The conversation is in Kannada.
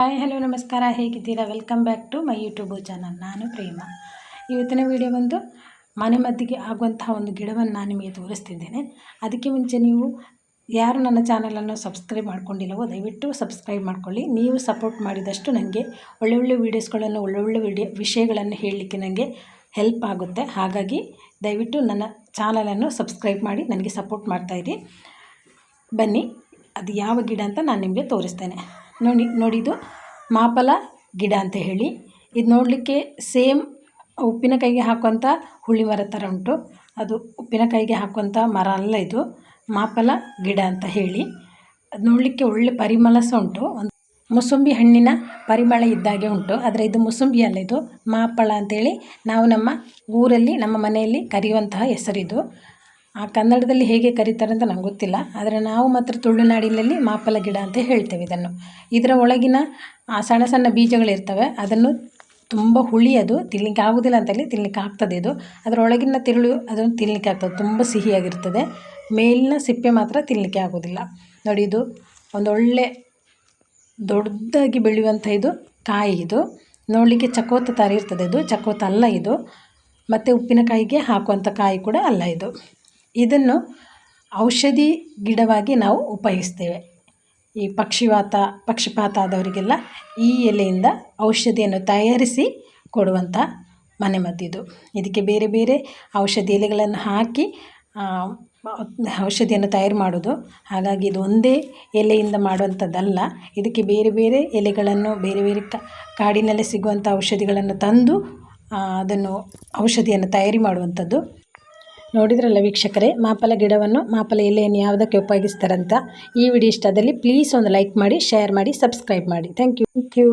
ಹಾಯ್, ಹಲೋ, ನಮಸ್ಕಾರ. ಹೇಗಿದ್ದೀರಾ? Welcome back to my YouTube channel ನಾನು ಪ್ರೇಮ. ಇವತ್ತಿನ ವಿಡಿಯೋ ಬಂದು ಮನೆ ಮದ್ದಿಗೆ ಆಗುವಂತಹ ಒಂದು ಗಿಡವನ್ನು ನಾನು ನಿಮಗೆ ತೋರಿಸ್ತಿದ್ದೇನೆ. ಅದಕ್ಕೆ ಮುಂಚೆ ನೀವು ಯಾರು ನನ್ನ ಚಾನಲನ್ನು ಸಬ್ಸ್ಕ್ರೈಬ್ ಮಾಡ್ಕೊಂಡಿಲ್ಲವೋ, ದಯವಿಟ್ಟು ಸಬ್ಸ್ಕ್ರೈಬ್ ಮಾಡ್ಕೊಳ್ಳಿ. ನೀವು ಸಪೋರ್ಟ್ ಮಾಡಿದಷ್ಟು ನನಗೆ ಒಳ್ಳೊಳ್ಳೆ ವೀಡಿಯೋಸ್ಗಳನ್ನು ಒಳ್ಳೊಳ್ಳೆ ವಿಡಿಯೋ ವಿಷಯಗಳನ್ನು ಹೇಳಲಿಕ್ಕೆ ನನಗೆ ಹೆಲ್ಪ್ ಆಗುತ್ತೆ. ಹಾಗಾಗಿ ದಯವಿಟ್ಟು ನನ್ನ ಚಾನಲನ್ನು ಸಬ್ಸ್ಕ್ರೈಬ್ ಮಾಡಿ, ನನಗೆ ಸಪೋರ್ಟ್ ಮಾಡ್ತಾಯಿರಿ ಬನ್ನಿ, ಅದು ಯಾವ ಗಿಡ ಅಂತ ನಾನು ನಿಮಗೆ ತೋರಿಸ್ತೇನೆ. ನೋಡಿ ನೋಡಿದ್ದು ಮಾಪಲ ಗಿಡ ಅಂತ ಹೇಳಿ. ಇದು ನೋಡಲಿಕ್ಕೆ ಸೇಮ್ ಉಪ್ಪಿನಕಾಯಿಗೆ ಹಾಕುವಂಥ ಹುಳಿ ಮರ ಥರ ಉಂಟು. ಅದು ಉಪ್ಪಿನಕಾಯಿಗೆ ಹಾಕುವಂಥ ಮರ ಅಲ್ಲ ಇದು. ಮಾಪಲ ಗಿಡ ಅಂತ ಹೇಳಿ. ಅದು ನೋಡಲಿಕ್ಕೆ ಒಳ್ಳೆ ಪರಿಮಳ ಸಹ ಉಂಟು. ಒಂದು ಮುಸುಂಬಿ ಹಣ್ಣಿನ ಪರಿಮಳ ಇದ್ದಾಗೆ ಉಂಟು. ಆದರೆ ಇದು ಮುಸುಂಬಿ ಅಲ್ಲ ಇದು. ಮಾಪಳ ಅಂತೇಳಿ ನಾವು ನಮ್ಮ ಊರಲ್ಲಿ, ನಮ್ಮ ಮನೆಯಲ್ಲಿ ಕರೆಯುವಂತಹ ಹೆಸರಿದು. ಆ ಕನ್ನಡದಲ್ಲಿ ಹೇಗೆ ಕರೀತಾರೆ ಅಂತ ನಂಗೆ ಗೊತ್ತಿಲ್ಲ. ಆದರೆ ನಾವು ಮಾತ್ರ ತುಳುನಾಡಿನಲ್ಲಿ ಮಾಪಲ ಗಿಡ ಅಂತ ಹೇಳ್ತೇವೆ ಇದನ್ನು. ಇದರ ಒಳಗಿನ ಆ ಸಣ್ಣ ಸಣ್ಣ ಬೀಜಗಳಿರ್ತವೆ. ಅದನ್ನು ತುಂಬ ಹುಳಿ ಅದು ತಿನ್ನಲಿಕ್ಕೆ ಆಗೋದಿಲ್ಲ ಅಂತೇಳಿ ತಿನ್ನಲಿಕ್ಕೆ ಆಗ್ತದೆ ಇದು. ಅದರ ಒಳಗಿನ ತಿರುಳು ಅದನ್ನು ತಿನ್ನಲಿಕ್ಕೆ ಆಗ್ತದೆ. ತುಂಬ ಸಿಹಿಯಾಗಿರ್ತದೆ. ಮೇಲಿನ ಸಿಪ್ಪೆ ಮಾತ್ರ ತಿನ್ನಲಿಕ್ಕೆ ಆಗೋದಿಲ್ಲ. ನೋಡಿ ಇದು ಒಂದೊಳ್ಳೆ ದೊಡ್ಡದಾಗಿ ಬೆಳೆಯುವಂಥ ಇದು ಕಾಯಿ ಇದು. ನೋಡಲಿಕ್ಕೆ ಚಕೋತ ಥರ ಇರ್ತದೆ ಇದು. ಚಕೋತ ಅಲ್ಲ ಇದು. ಮತ್ತು ಉಪ್ಪಿನಕಾಯಿಗೆ ಹಾಕುವಂಥ ಕಾಯಿ ಕೂಡ ಅಲ್ಲ ಇದು. ಇದನ್ನು ಔಷಧಿ ಗಿಡವಾಗಿ ನಾವು ಉಪಯೋಗಿಸ್ತೇವೆ. ಈ ಪಕ್ಷಿವಾತ, ಪಕ್ಷಿಪಾತ ಆದವರಿಗೆಲ್ಲ ಈ ಎಲೆಯಿಂದ ಔಷಧಿಯನ್ನು ತಯಾರಿಸಿ ಕೊಡುವಂಥ ಮನೆಮದ್ದಿದು ಇದಕ್ಕೆ ಬೇರೆ ಬೇರೆ ಔಷಧಿ ಎಲೆಗಳನ್ನು ಹಾಕಿ ಔಷಧಿಯನ್ನು ತಯಾರು ಮಾಡೋದು. ಹಾಗಾಗಿ ಇದು ಒಂದೇ ಎಲೆಯಿಂದ ಮಾಡುವಂಥದ್ದಲ್ಲ. ಇದಕ್ಕೆ ಬೇರೆ ಬೇರೆ ಎಲೆಗಳನ್ನು, ಬೇರೆ ಬೇರೆ ಕಾಡಿನಲ್ಲಿ ಸಿಗುವಂಥ ಔಷಧಿಗಳನ್ನು ತಂದು ಅದನ್ನು ಔಷಧಿಯನ್ನು ತಯಾರಿ ಮಾಡುವಂಥದ್ದು. ನೋಡಿದ್ರಲ್ಲ ವೀಕ್ಷಕರೇ? ಮಾಪಲ ಗಿಡವನ್ನು ಮಾಪಲ ಎಲೆಯನ್ನು ಯಾವುದಕ್ಕೆ ಉಪಯೋಗಿಸ್ತಾರಂತ ಈ ವಿಡಿಯೋ ಇಷ್ಟದಲ್ಲಿ ಪ್ಲೀಸ್ ಒಂದು ಲೈಕ್ ಮಾಡಿ ಶೇರ್ ಮಾಡಿ ಸಬ್ಸ್ಕ್ರೈಬ್ ಮಾಡಿ. Thank you thank you